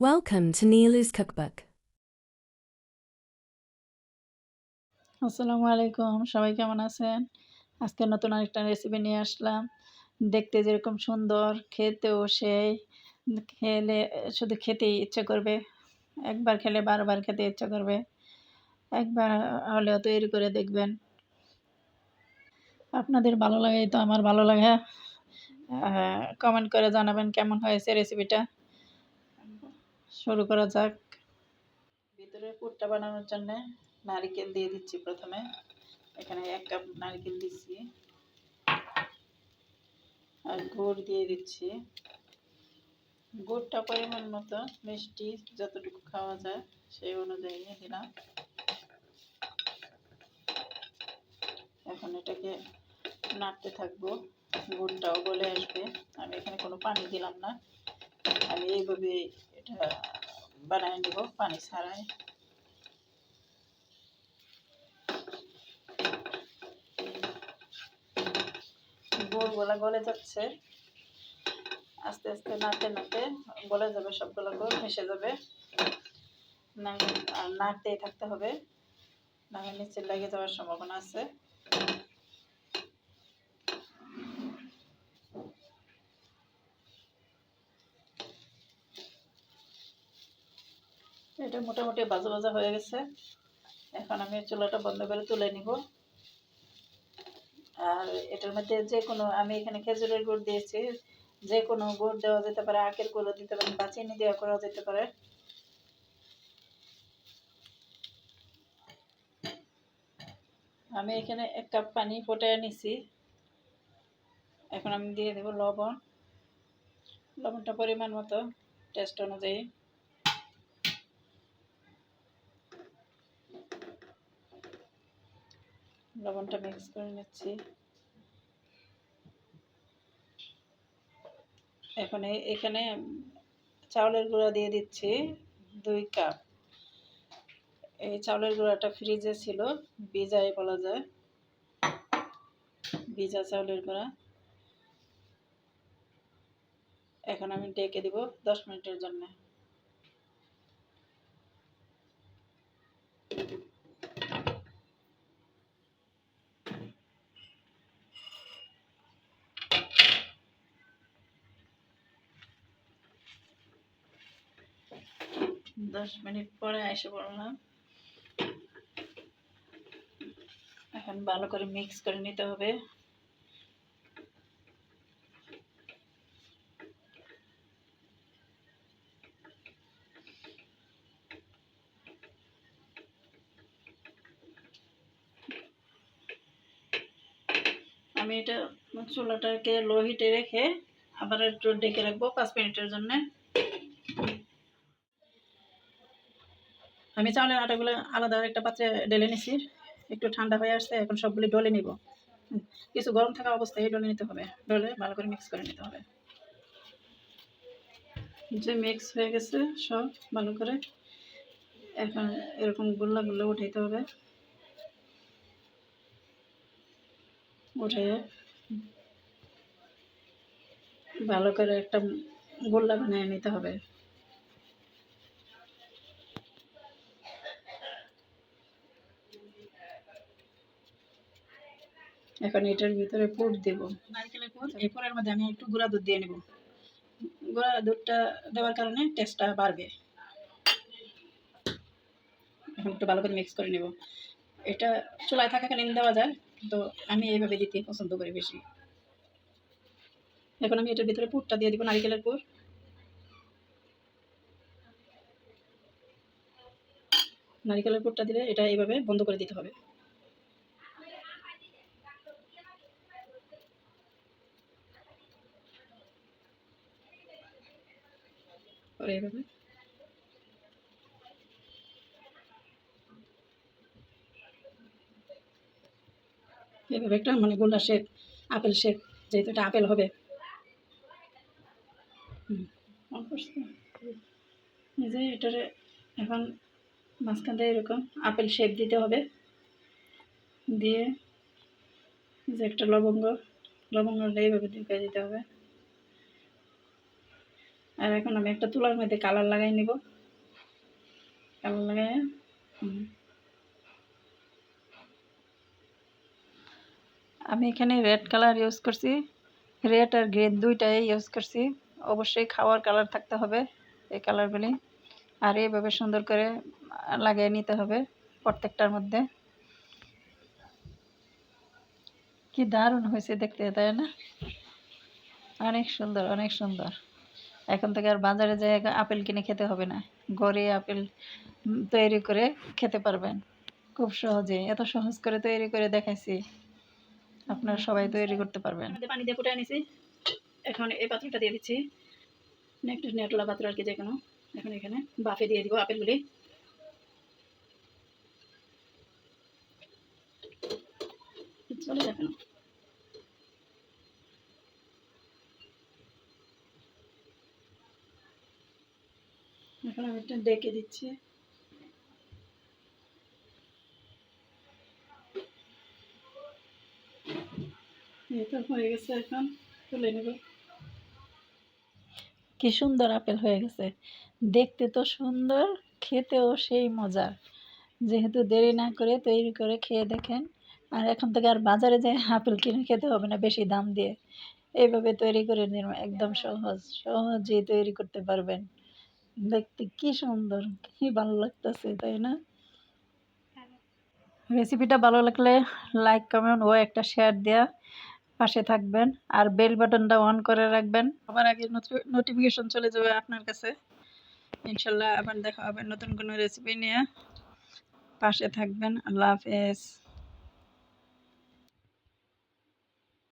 Welcome to Neelu's Cookbook. আসসালামু আলাইকুম, সবাই কেমন আছেন? আজকে নতুন আরেকটা রেসিপি নিয়ে আসলাম। দেখতে যেরকম সুন্দর, খেতেও সেই, খেলে, শুধু খেতেই ইচ্ছে করবে, একবার খেলে বারবার খেতে ইচ্ছে করবে, একবার হলেও তৈরি করে দেখবেন। আপনাদের ভালো লাগে তো আমার ভালো লাগে? কমেন্ট করে জানাবেন কেমন হয়েছে রেসিপিটা শুরু করা যাক। ভিতরে পুরটা বানানোর জন্য নারিকেল দিয়ে দিচ্ছি প্রথমে। এখানে এক কাপ নারিকেল দিচ্ছি। আর গুড় দিয়ে দিচ্ছি। গুড়টা পরিমাণ মতো মিষ্টি যতটুকু খাওয়া যায় সেই অনুযায়ী নিয়ে দিলাম এখন এটাকে নাড়তে থাকব। গুড়টাও গলে আসবে। আমি এখানে কোনো পানি দিলাম না। আমি এইভাবে এটা বানায় নেব পানি ছাড়াই গুড়গুলো গলে যাচ্ছে। আস্তে আস্তে নাড়তে নাড়তে গলে যাবে সবগুলো গুড় মিশে যাবে। আর নাড়তেই থাকতে হবে। না নিচে লেগে যাওয়ার সম্ভাবনা আছে। এটা মোটামুটি বাজা বাজা হয়ে গেছে। এখন আমি চুলাটা বন্ধ করে তুলে নিব। আর এটার মধ্যে যে কোনো, আমি এখানে খেজুরের গুড় দিয়েছি। যে কোনো গুড় দেওয়া যেতে পারে, আখের গুঁড়ো দিতে পারেন বা চিনি দেওয়া করা যেতে পারে। আমি এখানে এক কাপ পানি ফোটায় নিছি। এখন আমি দিয়ে দেব লবণ। লবণটা পরিমাণ মতো, টেস্ট অনুযায়ী। লবণটা মিক্স করে নিচ্ছি। এখন এখানে চাউলের গুঁড়া দিয়ে দিচ্ছি দুই কাপ। এই চাউলের গুঁড়াটা ফ্রিজে ছিল, ভিজাই বলা যায়। ভিজা চাউলের গুঁড়া। এখন আমি ডেকে দিব দশ মিনিটের জন্য। দশ মিনিট পরে এসে পড়লাম। এখন ভালো করে মিক্স করে নিতে হবে। আমি এটা চুলাটাকে লো হিটে রেখে আবার একটু ডেকে রাখব পাঁচ মিনিটের জন্য। আমি চাউলের আটাগুলো আলাদা একটা পাত্রে ডেলে নিছি। একটু ঠান্ডা হয়ে আসছে, এখন সবগুলি ডলে নিব। কিছু গরম থাকা অবস্থায় ডলে নিতে হবে। ডলে ভালো করে মিক্স করে নিতে হবে। যে মিক্স হয়ে গেছে, সব ভালো করে এখন এরকম গুল্লা গুল্লা উঠাইতে হবে। উঠে ভালো করে একটা গোল্লা বানিয়ে নিতে হবে। এখন এটার ভিতরে পুর দেব। নারকেলের পুর মধ্যে আমি একটু গুঁড়া দুধ দিয়ে নেব। গুঁড়া দুধটা দেওয়ার কারণে টেস্টটা বাড়বে। এখন একটু ভালো করে মিক্স করে নেব। এটা চুলায় থাকাকালীন দেওয়া যায়, তো আমি এইভাবে দিতে পছন্দ করি বেশি। এখন আমি এটার ভিতরে পুরটা দিয়ে দিব, নারিকেলের পুর। নারিকেলের পুরটা দিলে এটা এইভাবে বন্ধ করে দিতে হবে। করে এভাবে। এভাবে একটা মানে গোল্ডা শেপ আপেল শেপ যেহেতু এটা আপেল হবে। যে এটারে এখন মাঝখান দিয়ে এরকম আপেল শেপ দিতে হবে। দিয়ে যে একটা লবঙ্গ, লবঙ্গটা এইভাবে দিতে হবে। আর এখন আমি একটা তুলার মধ্যে কালার লাগাই নিব। কালার লাগাই আমি এখানে রেড কালার ইউজ করছি। রেড আর গ্রিন দুইটাই ইউজ করছি। অবশ্যই খাওয়ার কালার থাকতে হবে এই কালারগুলি। আর এইভাবে সুন্দর করে লাগিয়ে নিতে হবে প্রত্যেকটার মধ্যে। কি দারুণ হয়েছে দেখতে, তাই না? অনেক সুন্দর অনেক সুন্দর। এখন থেকে আর বাজারে যেয়ে আপেল কিনে খেতে হবে না। ঘরে আপেল তৈরি করে খেতে পারবেন। খুব সহজে, এত সহজ করে তৈরি করে দেখাইছি। আপনারা সবাই তৈরি করতে পারবেন। পানি দিয়ে ফুটাই নিছি। এখন এই পাত্রটা দিয়ে দিচ্ছি। একটা নেটলা পাত্র আর কি যে কোনো। এখন এখানে বাফে দিয়ে দিব আপেলগুলি। চলে যাবে না এখন আমি এটা ডেকে দিচ্ছি। হয়ে গেছে এখন, তুলে নেব। কি সুন্দর আপেল হয়ে গেছে। দেখতে তো সুন্দর, খেতেও সেই মজার যেহেতু দেরি না করে তৈরি করে খেয়ে দেখেন, আর এখন থেকে আর বাজারে যায় আপেল কিনে খেতে হবে না বেশি দাম দিয়ে। এইভাবে তৈরি করে নিন, একদম সহজ, সহজেই তৈরি করতে পারবেন। দেখতে কি সুন্দর, কি ভালো লাগতেছে, তাই না? রেসিপিটা ভালো লাগলে লাইক কমেন্ট ও একটা শেয়ার দেওয়া পাশে থাকবেন। আর বেল বাটনটা অন করে রাখবেন। আবার আগে নোটিফিকেশন চলে যাবে আপনার কাছে। ইনশাল্লাহ আবার দেখা হবে নতুন কোনো রেসিপি নিয়ে। পাশে থাকবেন। আল্লাহ হাফেজ।